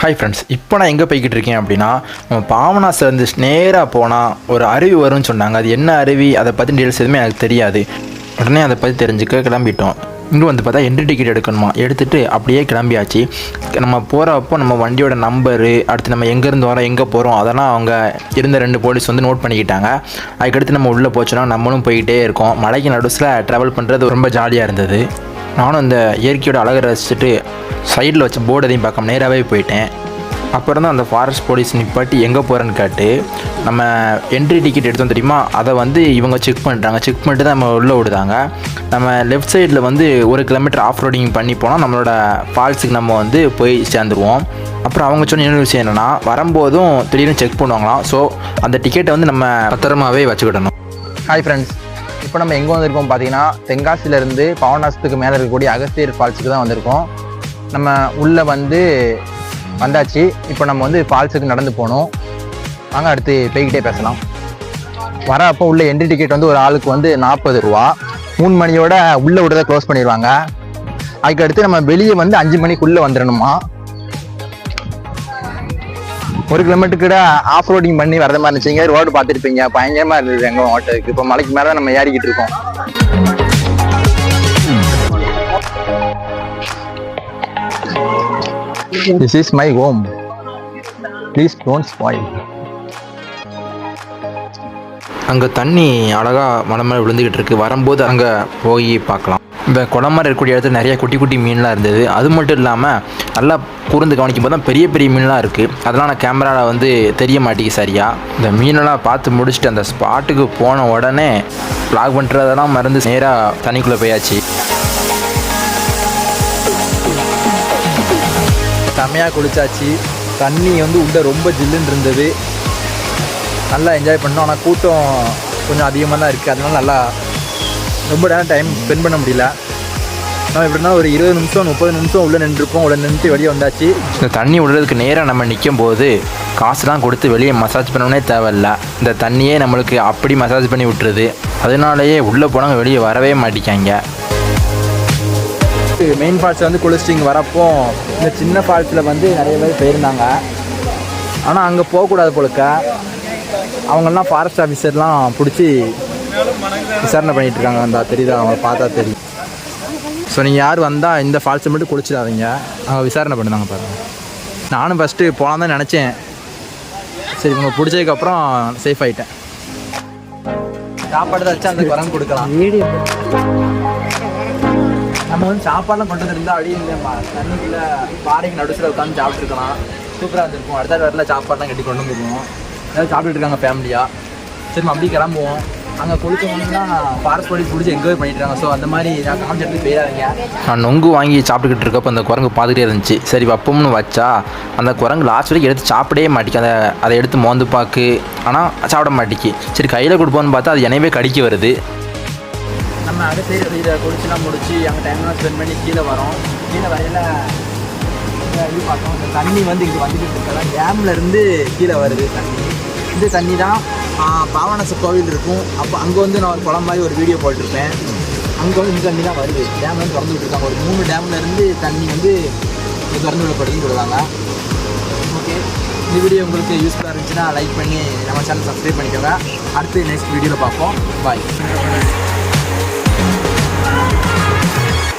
Hi friends இப்போ நான் எங்கே போய்கிட்டு இருக்கேன் அப்படின்னா நம்ம பாவனாசிலேருந்து நேராக போனால் ஒரு அருவி வரும்னு சொன்னாங்க. அது என்ன அருவி அதை பற்றி டீல்ஸ் எதுவுமே எனக்கு தெரியாது. உடனே அதை பற்றி தெரிஞ்சுக்க கிளம்பிட்டோம். இங்கே வந்து பார்த்தா என்ட்ரி டிக்கெட் எடுக்கணுமா? எடுத்துகிட்டு அப்படியே கிளம்பியாச்சு. நம்ம போகிறப்போ நம்ம வண்டியோட நம்பரு அடுத்து நம்ம எங்கேருந்து வரோம் எங்கே போகிறோம் அதெல்லாம் அவங்க இருந்த ரெண்டு போலீஸ் வந்து நோட் பண்ணிக்கிட்டாங்க. அதுக்கடுத்து நம்ம உள்ளே போச்சோன்னா நம்மளும் போய்கிட்டே இருக்கோம். மலைக்கு நடுஸில் ட்ராவல் பண்ணுறது ரொம்ப ஜாலியாக இருந்தது. நானும் அந்த இயற்கையோட அழகை ரசிச்சுட்டு சைடில் வச்ச போர்டு எதையும் பார்க்காம நேராகவே போயிட்டேன். அப்புறம் தான் அந்த ஃபாரஸ்ட் போலீஸ் நிப்பாட்டி எங்கே போகிறேன்னு கேட்டு நம்ம என்ட்ரி டிக்கெட் எடுத்தோம் தெரியுமா? அதை வந்து இவங்க செக் பண்ணுறாங்க செக் பண்ணிட்டு தான் நம்ம உள்ளே விடுதாங்க நம்ம லெஃப்ட் சைடில் வந்து ஒரு கிலோமீட்டர் ஆஃப் ரோடிங் பண்ணி போனால் நம்மளோட ஃபால்ஸுக்கு நம்ம வந்து போய் சேர்ந்துருவோம். அப்புறம் அவங்க சொன்ன இன்னொரு விஷயம் என்னென்னா வரும்போதும் திடீர்னு செக் பண்ணுவாங்களாம். ஸோ அந்த டிக்கெட்டை வந்து நம்ம பத்திரமாவே வச்சுக்கிடணும். ஹாய் ஃப்ரெண்ட்ஸ் இப்போ நம்ம எங்கே வந்திருக்கோம் பார்த்தீங்கன்னா தென்காசிலேருந்து பவனாசத்துக்கு மேலே இருக்கக்கூடிய அகஸ்தியர் ஃபால்ஸுக்கு தான் வந்திருக்கோம். நம்ம உள்ளே வந்து வந்தாச்சு. இப்போ நம்ம வந்து ஃபால்ஸுக்கு நடந்து போகணும் வாங்க அடுத்து போய்கிட்டே பேசலாம். வர அப்போ உள்ள என்ட்ரி டிக்கெட் வந்து ஒரு ஆளுக்கு வந்து நாற்பது ரூபா. மூணு மணியோட உள்ளே விடுறத க்ளோஸ் பண்ணிடுவாங்க. அதுக்கு அடுத்து நம்ம வெளியே வந்து அஞ்சு மணிக்குள்ளே வந்துடணுமா? ஒரு கிலோமீட்டர் கூட ஆஃப் ரோடிங் பண்ணி வரத மாதிரி இருந்துச்சுங்க. ரோடு பார்த்துருப்பீங்க பயங்கரமாக இருந்தது எங்கள் ஓட்டருக்கு இப்போ மலைக்கு மேலே நம்ம ஏறிக்கிட்டு இருக்கோம். This is my home please don't spoil. அங்கே தண்ணி அழகாக மலை மேலே விழுந்துக்கிட்டு இருக்கு. வரும்போது அங்கே போய் பார்க்கலாம். இந்த குளம் மாதிரி இருக்கக்கூடிய இடத்துல நிறைய குட்டி குட்டி மீன்லாம் இருந்தது. அது மட்டும் இல்லாமல் நல்லா கூர்ந்து கவனிக்கும் போது தான் பெரிய பெரிய மீன்லாம் இருக்குது அதெல்லாம் நான் கேமராவில் வந்து தெரிய மாட்டேங்குது சரியா? இந்த மீனெல்லாம் பார்த்து முடிச்சுட்டு அந்த ஸ்பாட்டுக்கு போன உடனே ப்ளாக் பண்ணுறதெல்லாம் மறந்து நேராக தண்ணிக்குள்ளே போயாச்சு. செம்மையாக குளிச்சாச்சு. தண்ணி வந்து உள்ளே ரொம்ப ஜில்லுன்னு இருந்தது. நல்லா என்ஜாய் பண்ணோம். ஆனால் கூட்டம் கொஞ்சம் அதிகமாக தான் இருக்குது அதனால நல்லா ரொம்ப நேரம் டைம் ஸ்பெண்ட் பண்ண முடியல. நம்ம எப்படின்னா ஒரு இருபது நிமிஷம் முப்பது நிமிஷம் உள்ளே நின்றுருப்போம். உள்ளே நின்று வெளியே வந்தாச்சு. இந்த தண்ணி விடுறதுக்கு நேராக நம்ம நிற்கும் போது காசுலாம் கொடுத்து வெளியே மசாஜ் பண்ணவே தேவையில்ல. இந்த தண்ணியே நம்மளுக்கு அப்படி மசாஜ் பண்ணி விட்டுருது. அதனாலேயே உள்ளே போனவங்க வெளியே வரவே மாட்டிக்காங்க மெயின் ஃபால்ஸில் வந்து குளிச்சுட்டு இங்கே வரப்போ இந்த சின்ன ஃபால்ஸில் வந்து நிறைய பேர் போயிருந்தாங்க. ஆனால் அங்கே போகக்கூடாது போலக்க. அவங்கெல்லாம் ஃபாரஸ்ட் ஆஃபீஸர்லாம் பிடிச்சி விசாரணை பண்ணிகிட்டு இருக்காங்க. அந்த தெரியுதா? அவங்க பார்த்தா தெரியும். ஸோ நீங்கள் யார் வந்தால் இந்த ஃபால்ஸை மட்டும் குளிச்சிடாதீங்க. அவங்க விசாரணை பண்ணுதாங்க பாருங்கள் நானும் ஃபஸ்ட்டு போகலாம் தான் நினச்சேன். சரி இவங்க பிடிச்சதுக்கப்புறம் சேஃப் ஆகிட்டேன் சாப்பாடு தான் வச்சு அந்த குரங்கு கொடுக்கலாம். நம்ம வந்து சாப்பாடுலாம் கொண்டு வந்துருந்தா அப்படியே இந்த ம- தண்ணிக்குள்ள பாறைக்கு நடுசில் உட்காந்து சாப்பிட்ருக்கலாம் சூப்பராக இருந்திருக்கும். அடுத்த வரல சாப்பாடுலாம் கட்டி கொண்டு வந்துருவோம். ஏதாவது சாப்பிட்டுட்டு இருக்காங்க ஃபேமிலியாக சரி அப்படியே கிளம்புவோம். அங்கே கொடுத்தவங்கன்னா ஃபாரஸ்ட் போலீஸ் பிடிச்சி என்கொயரி பண்ணிட்டு ஸோ அந்த மாதிரி நான் காமிச்சிட்டு போயிடாதீங்க. நான் நொங்கு வாங்கி சாப்பிட்டுக்கிட்டு இருக்கப்போ அந்த குரங்கு பார்த்துட்டே இருந்துச்சு. சரி வைப்போம்னு வச்சா அந்த குரங்கு லாஸ்ட் வரைக்கும் எடுத்து சாப்பிடவே மாட்டேங்க அதை அதை எடுத்து மோந்து பாக்கு. ஆனால் சாப்பிட மாட்டேக்கு சரி கையில் கொடுப்போம்னு பார்த்தா அது எனவே கடிக்க வருது. நம்ம அடுத்த இதை குளிச்சுலாம் முடிச்சு அங்கே டைம்லாம் ஸ்பெண்ட் பண்ணி கீழே வரோம். கீழே வரையில் இது பார்த்தோம். இந்த தண்ணி வந்து இங்கே வந்துட்டு இருக்கலாம் டேம்ல இருந்து கீழே வருது தண்ணி. இந்த தண்ணி தான் பாவனச கோவில் இருக்கும். அப்போ அங்கே வந்து நான் ஒரு குளம் மாதிரி ஒரு வீடியோ போட்டிருப்பேன். அங்கே வந்து இந்த தண்ணி தான் வருது. டேம் வந்து திறந்து விட்டுருக்காங்க. ஒரு மூணு டேம்ல இருந்து தண்ணி வந்து திறந்து விடப்படுதுன்னு சொல்லுவாங்க. ஓகே இந்த வீடியோ உங்களுக்கு யூஸ்ஃபுல்லாக இருந்துச்சுன்னா லைக் பண்ணி நம்ம சேனல் சப்ஸ்கிரைப் பண்ணிக்கோங்க. அடுத்து நெக்ஸ்ட் வீடியோவில் பார்ப்போம். பாய்